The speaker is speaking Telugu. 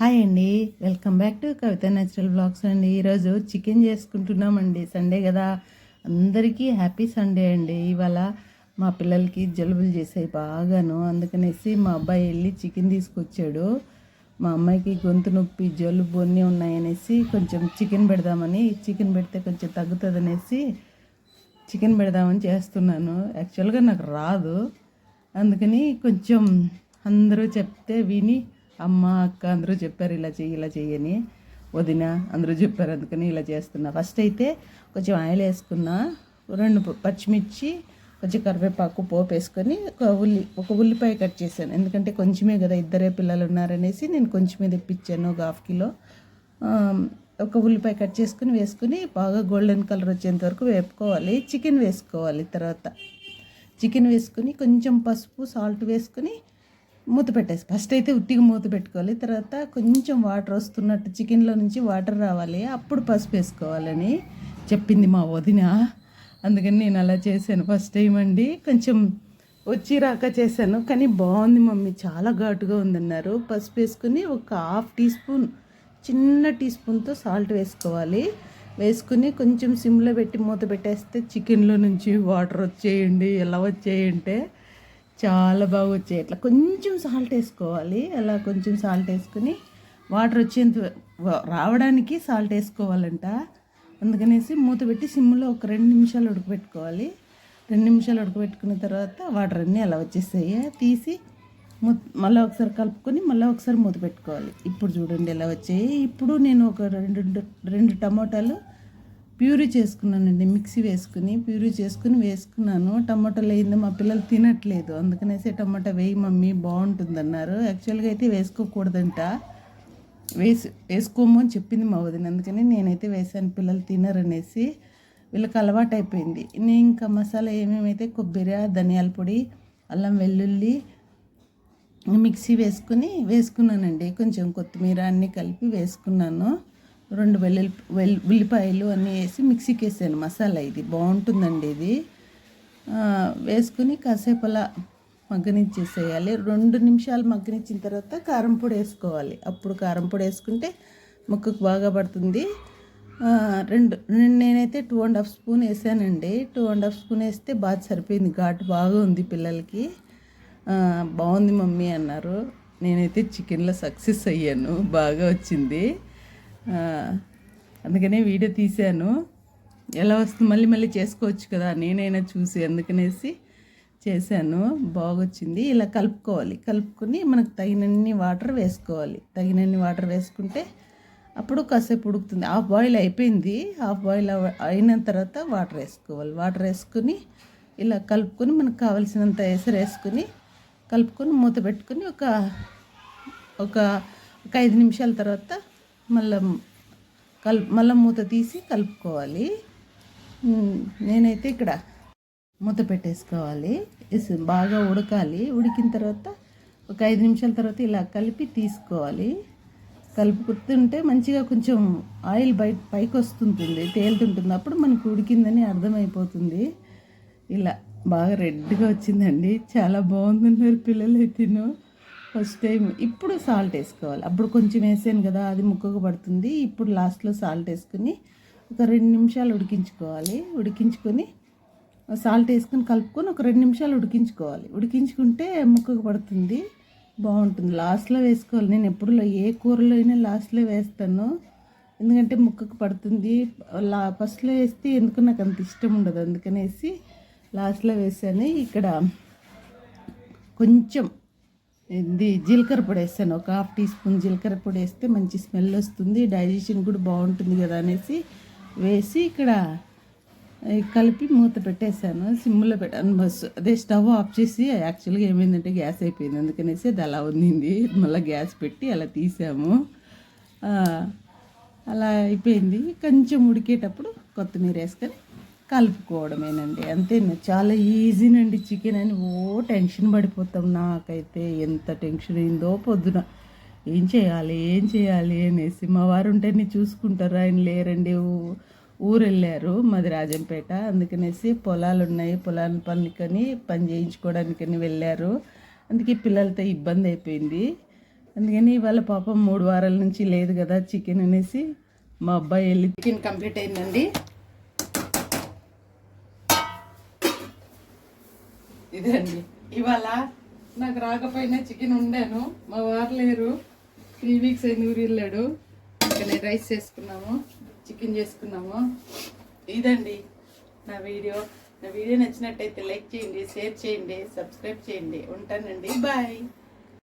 హాయ్ అండి. Welcome back to Kavitha natural blogs అండి. ఈరోజు చికెన్ చేసుకుంటున్నామండి. సండే కదా. అందరికీ హ్యాపీ సండే అండి. ఇవాళ మా పిల్లలకి జలుబులు చేసాయి బాగాను. అందుకనేసి మా అబ్బాయి వెళ్ళి చికెన్ తీసుకొచ్చాడు. మా అమ్మాయికి గొంతు నొప్పి జలుబు అన్నీ ఉన్నాయనేసి కొంచెం చికెన్ పెడదామని చికెన్ పెడితే కొంచెం తగ్గుతుంది అనేసి చికెన్ పెడదామని చేస్తున్నాను. యాక్చువల్గా నాకు రాదు. అందుకని కొంచెం అందరూ చెప్తే విని అమ్మ అక్క అందరూ చెప్పారు ఇలా చెయ్యి ఇలా చెయ్యని వదిన అందరూ చెప్పారు అందుకని ఇలా చేస్తున్నా. ఫస్ట్ అయితే కొంచెం ఆయిల్ వేసుకున్నా రెండు పచ్చిమిర్చి కొంచెం కరివేపాకు పోపు వేసుకొని ఒక ఉల్లి ఒక ఉల్లిపాయ కట్ చేశాను. ఎందుకంటే కొంచెమే కదా ఇద్దరే పిల్లలు ఉన్నారనేసి నేను కొంచెమే తెప్పించాను ఒక హాఫ్ కిలో. ఒక ఉల్లిపాయ కట్ చేసుకుని వేసుకుని బాగా గోల్డెన్ కలర్ వచ్చేంత వరకు వేపుకోవాలి. చికెన్ వేసుకోవాలి తర్వాత. చికెన్ వేసుకుని కొంచెం పసుపు సాల్ట్ వేసుకుని మూత పెట్టేసి ఫస్ట్ అయితే ఉట్టిగా మూత పెట్టుకోవాలి. తర్వాత కొంచెం వాటర్ వస్తున్నట్టు చికెన్లో నుంచి వాటర్ రావాలి. అప్పుడు పసుపు వేసుకోవాలని చెప్పింది మా వదిన. అందుకని నేను అలా చేశాను ఫస్ట్ టైం అండి. కొంచెం వచ్చి రాక చేశాను. కానీ బాగుంది మమ్మీ. చాలా ఘాటుగా ఉందన్నారు. పసుపు వేసుకుని ఒక హాఫ్ టీ స్పూన్ చిన్న టీ స్పూన్తో సాల్ట్ వేసుకోవాలి. వేసుకుని కొంచెం సిమ్లో పెట్టి మూత పెట్టేస్తే చికెన్లో నుంచి వాటర్ వచ్చేయండి. ఎలా వచ్చేయంటే చాలా బాగా వచ్చాయి. ఇట్లా కొంచెం సాల్ట్ వేసుకోవాలి. అలా కొంచెం సాల్ట్ వేసుకుని వాటర్ వచ్చేంత రావడానికి సాల్ట్ వేసుకోవాలంట. అందుకనేసి మూత పెట్టి సిమ్లో ఒక రెండు నిమిషాలు ఉడకబెట్టుకోవాలి. రెండు నిమిషాలు ఉడకబెట్టుకున్న తర్వాత వాటర్ అన్నీ అలా వచ్చేస్తాయి. తీసి మూత మళ్ళీ ఒకసారి కలుపుకొని మళ్ళీ ఒకసారి మూత పెట్టుకోవాలి. ఇప్పుడు చూడండి ఎలా వచ్చాయి. ఇప్పుడు నేను ఒక రెండు రెండు టమోటాలు ప్యూరీ చేసుకున్నానండి మిక్సీ వేసుకుని ప్యూరీ చేసుకుని వేసుకున్నాను. టమాటాలు అయింది మా పిల్లలు తినట్లేదు. అందుకనేసి టమాటా వేయి మమ్మీ బాగుంటుంది అన్నారు యాక్చువల్గా అయితే వేసుకోకూడదంట. వేసి వేసుకోము అని చెప్పింది మా వదిన. అందుకని నేనైతే వేసాను పిల్లలు తినరనేసి వీళ్ళకి అలవాటు అయిపోయింది నేను ఇంకా మసాలా ఏమేమైతే కొబ్బరి ధనియాల పొడి అల్లం వెల్లుల్లి మిక్సీ వేసుకుని వేసుకున్నానండి. కొంచెం కొత్తిమీర అన్నీ కలిపి వేసుకున్నాను. రెండు వెల్లుల్లి వెల్ ఉల్లిపాయలు అన్నీ వేసి మిక్సీకి వేసాను మసాలా ఇది. బాగుంటుందండి ఇది. వేసుకుని కాసేపు అలా మగ్గనిచ్చేసేయాలి. రెండు నిమిషాలు మగ్గనిచ్చిన తర్వాత కారం పొడి వేసుకోవాలి. అప్పుడు కారం పొడి వేసుకుంటే ముక్కకు బాగా పడుతుంది. రెండు నేనైతే టూ అండ్ హాఫ్ స్పూన్ వేసానండి. టూ అండ్ హాఫ్ స్పూన్ వేస్తే బాగా సరిపోయింది. ఘాటు బాగా ఉంది పిల్లలకి. బాగుంది మమ్మీ అన్నారు. నేనైతే చికెన్లో సక్సెస్ అయ్యాను. బాగా వచ్చింది. అందుకనే వీడియో తీశాను. ఎలా వస్తుంది మళ్ళీ మళ్ళీ చేసుకోవచ్చు కదా నేనైనా చూసి అందుకనేసి చేశాను. బాగొచ్చింది. ఇలా కలుపుకోవాలి. కలుపుకొని మనకు తగినన్ని వాటర్ వేసుకోవాలి. తగినన్ని వాటర్ వేసుకుంటే అప్పుడు కాసేపు ఉడుకుతుంది. హాఫ్ బాయిల్ అయిపోయింది. హాఫ్ బాయిల్ అయిన తర్వాత వాటర్ వేసుకోవాలి. వాటర్ వేసుకుని ఇలా కలుపుకొని మనకు కావలసినంత ఎసరు వేసుకుని కలుపుకొని మూత పెట్టుకొని ఒక ఒక ఒక ఐదు నిమిషాల తర్వాత మళ్ళీ కల్ మళ్ళీ మూత తీసి కలుపుకోవాలి. నేనైతే ఇక్కడ మూత పెట్టేసుకోవాలి. బాగా ఉడకాలి. ఉడికిన తర్వాత ఒక ఐదు నిమిషాల తర్వాత ఇలా కలిపి తీసుకోవాలి. కలుపుకుంటుంటే మంచిగా కొంచెం ఆయిల్ బయట పైకి వస్తుంటుంది తేలుతుంటుంది. అప్పుడు మనకు ఉడికిందని అర్థమైపోతుంది. ఇలా బాగా రెడ్గా వచ్చిందండి. చాలా బాగుందన్నారు పిల్లలు తిను ఫస్ట్ టైం ఇప్పుడు సాల్ట్ వేసుకోవాలి. అప్పుడు కొంచెం వేసాను కదా అది ముక్కకు పడుతుంది. ఇప్పుడు లాస్ట్లో సాల్ట్ వేసుకుని ఒక రెండు నిమిషాలు ఉడికించుకోవాలి. ఉడికించుకొని సాల్ట్ వేసుకొని కలుపుకొని ఒక రెండు నిమిషాలు ఉడికించుకోవాలి. ఉడికించుకుంటే ముక్కకు పడుతుంది. బాగుంటుంది. లాస్ట్లో వేసుకోవాలి. నేను ఎప్పుడు ఏ కూరలో అయినా లాస్ట్లో వేస్తాను. ఎందుకంటే ముక్కకు పడుతుంది. లా ఫస్ట్లో వేస్తే ఎందుకు నాకు అంత ఇష్టం ఉండదు. అందుకనేసి లాస్ట్లో వేసాను. ఇక్కడ కొంచెం ఇది జీలకర్ర పొడి వేస్తాను. ఒక హాఫ్ టీ స్పూన్ జీలకర్ర పొడి వేస్తే మంచి స్మెల్ వస్తుంది. డైజెషన్ కూడా బాగుంటుంది కదా అనేసి వేసి ఇక్కడ కలిపి మూత పెట్టేశాను. సిమ్లో పెట్టాను. బస్ అదే స్టవ్ ఆఫ్ చేసి యాక్చువల్గా ఏమైందంటే గ్యాస్ అయిపోయింది. అందుకనేసి అది అలా ఉండింది. మళ్ళీ గ్యాస్ పెట్టి అలా తీసాము. అలా అయిపోయింది. కొంచెం ఉడికేటప్పుడు కొత్తిమీర వేసుకొని కలుపుకోవడమేనండి. అంతేనా చాలా ఈజీనండి చికెన్ అని. ఓ టెన్షన్ పడిపోతాం నాకైతే. ఎంత టెన్షన్ అయిందో పొద్దున. ఏం చేయాలి? ఏం చేయాలి? అనేసి మా వారు ఉంటేనే చూసుకుంటారు. ఆయన లేరండి. ఊరు వెళ్ళారు మాది రాజంపేట. అందుకనేసి పొలాలు ఉన్నాయి పొలాల పనులకని పని చేయించుకోవడానికని వెళ్ళారు. అందుకే పిల్లలతో ఇబ్బంది అయిపోయింది. అందుకని ఇవాళ పాపం మూడు వారాల నుంచి లేదు కదా చికెన్ అనేసి మా అబ్బాయి వెళ్ళి చికెన్ కంప్లీట్ అయిందండి. ఇదండి. ఇవాళ నాకు రాకపోయినా చికెన్ ఉండాను మా వారు లేరు. త్రీ వీక్స్ అయింది ఊరు వెళ్ళాడు. ఇంకా రైస్ చేసుకున్నాము. చికెన్ చేసుకున్నాము. ఇదండి నా వీడియో. నా వీడియో నచ్చినట్టయితే లైక్ చేయండి షేర్ చేయండి సబ్స్క్రైబ్ చేయండి. ఉంటానండి. బాయ్.